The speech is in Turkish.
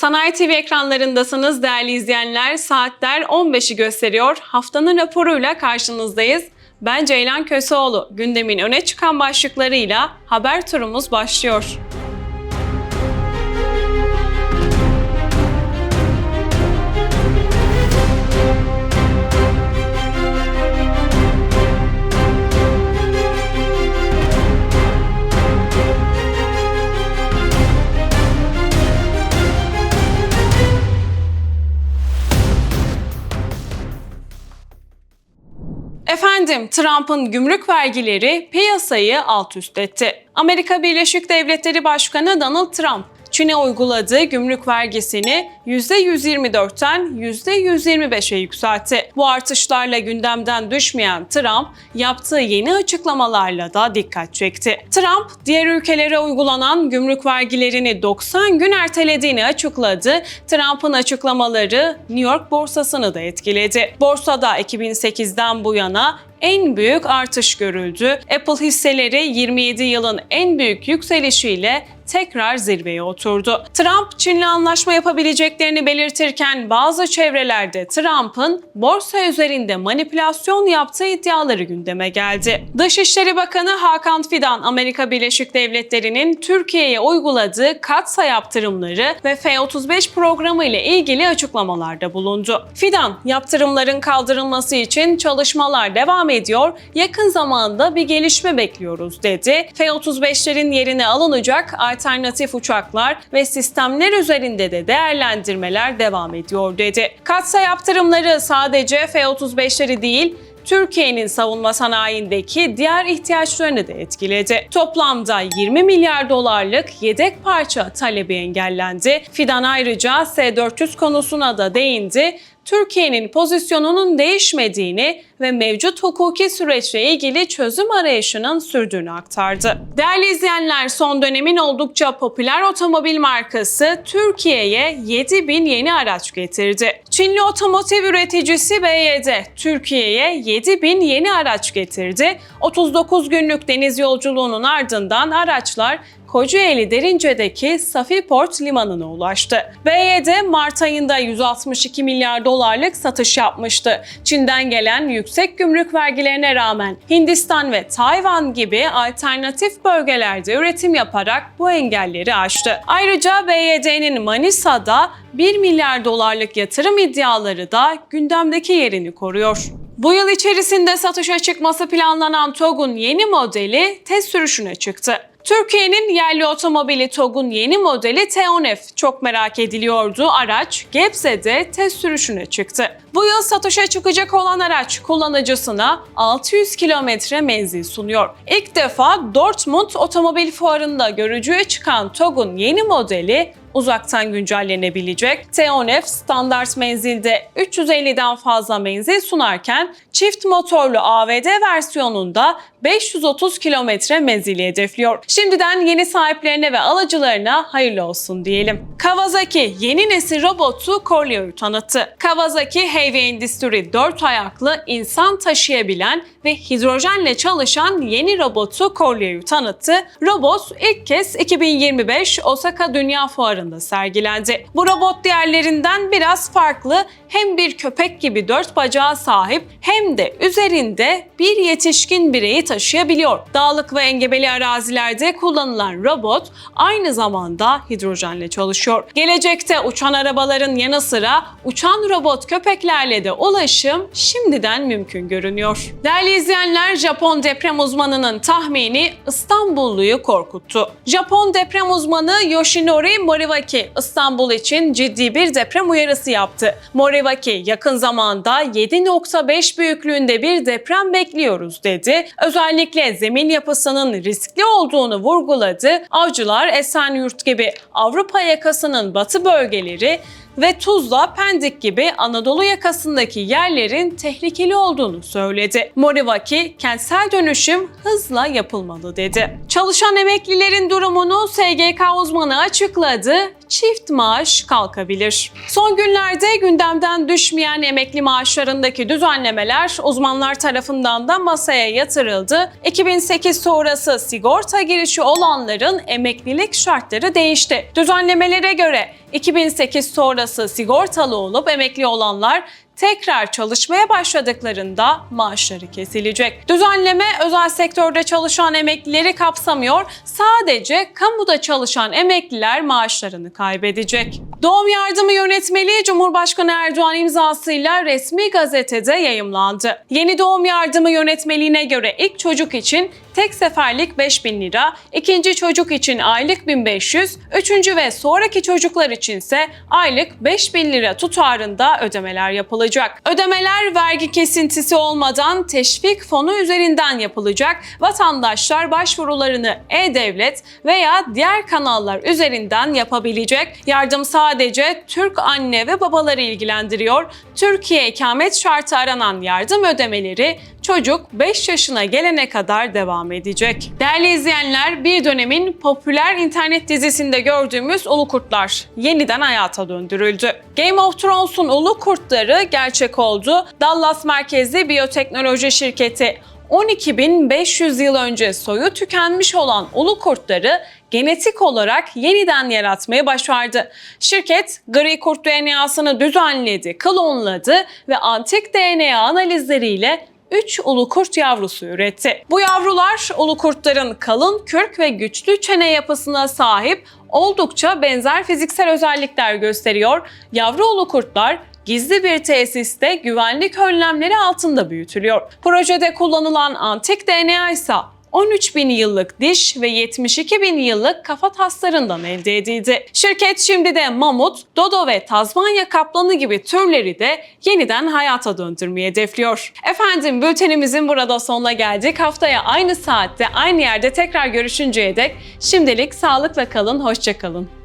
Sanayi TV ekranlarındasınız değerli izleyenler. Saatler 15'i gösteriyor. Haftanın raporuyla karşınızdayız. Ben Ceylan Köseoğlu. Gündemin öne çıkan başlıklarıyla haber turumuz başlıyor. Efendim, Trump'ın gümrük vergileri piyasayı alt üst etti. Amerika Birleşik Devletleri Başkanı Donald Trump, Çin'e uyguladığı gümrük vergisini %124'ten %125'e yükseltti. Bu artışlarla gündemden düşmeyen Trump, yaptığı yeni açıklamalarla da dikkat çekti. Trump, diğer ülkelere uygulanan gümrük vergilerini 90 gün ertelediğini açıkladı. Trump'ın açıklamaları New York borsasını da etkiledi. Borsada 2008'den bu yana en büyük artış görüldü. Apple hisseleri 27 yılın en büyük yükselişiyle tekrar zirveye oturdu. Trump Çin'le anlaşma yapabileceklerini belirtirken bazı çevrelerde Trump'ın borsa üzerinde manipülasyon yaptığı iddiaları gündeme geldi. Dışişleri Bakanı Hakan Fidan, Amerika Birleşik Devletleri'nin Türkiye'ye uyguladığı katsa yaptırımları ve F-35 programı ile ilgili açıklamalarda bulundu. Fidan, yaptırımların kaldırılması için çalışmalar devam ediyor, yakın zamanda bir gelişme bekliyoruz dedi. F-35'lerin yerine alınacak alternatif uçaklar ve sistemler üzerinde de değerlendirmeler devam ediyor dedi. Katsa yaptırımları sadece F-35'leri değil, Türkiye'nin savunma sanayindeki diğer ihtiyaçlarını da etkiledi. Toplamda 20 milyar dolarlık yedek parça talebi engellendi. Fidan ayrıca S-400 konusuna da değindi. Türkiye'nin pozisyonunun değişmediğini ve mevcut hukuki süreçle ilgili çözüm arayışının sürdüğünü aktardı. Değerli izleyenler, son dönemin oldukça popüler otomobil markası Türkiye'ye 7000 yeni araç getirdi. Çinli otomotiv üreticisi BYD, Türkiye'ye 7000 yeni araç getirdi. 39 günlük deniz yolculuğunun ardından araçlar Kocaeli Derince'deki Safi Port limanına ulaştı. BYD Mart ayında 162 milyar dolarlık satış yapmıştı. Çin'den gelen yüksek gümrük vergilerine rağmen Hindistan ve Tayvan gibi alternatif bölgelerde üretim yaparak bu engelleri aştı. Ayrıca BYD'nin Manisa'da 1 milyar dolarlık yatırım iddiaları da gündemdeki yerini koruyor. Bu yıl içerisinde satışa çıkması planlanan TOG'un yeni modeli test sürüşüne çıktı. Türkiye'nin yerli otomobili TOG'un yeni modeli T10F çok merak ediliyordu. Araç Gebze'de test sürüşüne çıktı. Bu yıl satışa çıkacak olan araç kullanıcısına 600 kilometre menzil sunuyor. İlk defa Dortmund Otomobil Fuarı'nda görücüye çıkan TOG'un yeni modeli uzaktan güncellenebilecek. T10F standart menzilde 350'den fazla menzil sunarken çift motorlu AVD versiyonunda 530 kilometre menzili hedefliyor. Şimdiden yeni sahiplerine ve alıcılarına hayırlı olsun diyelim. Kawasaki yeni nesil robotu Corleo'yu tanıttı. Kawasaki Heavy Industry 4 ayaklı insan taşıyabilen ve hidrojenle çalışan yeni robotu Corleo'yu tanıttı. Robot ilk kez 2025 Osaka Dünya Fuarı'nda sergilendi. Bu robot diğerlerinden biraz farklı. Hem bir köpek gibi dört bacağı sahip hem de üzerinde bir yetişkin bireyi taşıyabiliyor. Dağlık ve engebeli arazilerde kullanılan robot aynı zamanda hidrojenle çalışıyor. Gelecekte uçan arabaların yanı sıra uçan robot köpeklerle de ulaşım şimdiden mümkün görünüyor. Değerli izleyenler, Japon deprem uzmanının tahmini İstanbulluyu korkuttu. Japon deprem uzmanı Yoshinori Moriwaki İstanbul için ciddi bir deprem uyarısı yaptı. Moriwaki yakın zamanda 7.5 büyüklüğünde bir deprem bekliyoruz dedi. Özellikle zemin yapısının riskli olduğunu vurguladı. Avcılar, Esenyurt gibi Avrupa yakasının batı bölgeleri ve Tuzla, Pendik gibi Anadolu yakasındaki yerlerin tehlikeli olduğunu söyledi. Morivaki, kentsel dönüşüm hızla yapılmalı dedi. Çalışan emeklilerin durumunu SGK uzmanı açıkladı. Çift maaş kalkabilir. Son günlerde gündemden düşmeyen emekli maaşlarındaki düzenlemeler uzmanlar tarafından da masaya yatırıldı. 2008 sonrası sigorta girişi olanların emeklilik şartları değişti. Düzenlemelere göre 2008 sonrası sigortalı olup emekli olanlar tekrar çalışmaya başladıklarında maaşları kesilecek. Düzenleme özel sektörde çalışan emeklileri kapsamıyor. Sadece kamuda çalışan emekliler maaşlarını kaybedecek. Doğum yardımı yönetmeliği Cumhurbaşkanı Erdoğan imzasıyla resmi gazetede yayımlandı. Yeni doğum yardımı yönetmeliğine göre ilk çocuk için tek seferlik 5000 lira, ikinci çocuk için aylık 1500, üçüncü ve sonraki çocuklar içinse aylık 5000 lira tutarında ödemeler yapılacak. Ödemeler vergi kesintisi olmadan teşvik fonu üzerinden yapılacak. Vatandaşlar başvurularını e-devlet veya diğer kanallar üzerinden yapabilecek. Yardım sadece Türk anne ve babaları ilgilendiriyor. Türkiye ikamet şartı aranan yardım ödemeleri çocuk 5 yaşına gelene kadar devam edecek. Değerli izleyenler, bir dönemin popüler internet dizisinde gördüğümüz Ulu Kurtlar yeniden hayata döndürüldü. Game of Thrones'un Ulu Kurtları gerçek oldu. Dallas merkezli biyoteknoloji şirketi 12.500 yıl önce soyu tükenmiş olan ulu kurtları genetik olarak yeniden yaratmayı başardı. Şirket gri kurt DNA'sını düzenledi, klonladı ve antik DNA analizleriyle 3 ulu kurt yavrusu üretti. Bu yavrular ulu kurtların kalın kürk ve güçlü çene yapısına sahip oldukça benzer fiziksel özellikler gösteriyor. Yavru ulu kurtlar gizli bir tesiste güvenlik önlemleri altında büyütülüyor. Projede kullanılan antik DNA ise 13 bin yıllık diş ve 72 bin yıllık kafa taslarından elde edildi. Şirket şimdi de mamut, dodo ve Tazmanya kaplanı gibi türleri de yeniden hayata döndürmeyi hedefliyor. Efendim bültenimizin burada sonuna geldik. Haftaya aynı saatte aynı yerde tekrar görüşünceye dek şimdilik sağlıkla kalın, hoşçakalın.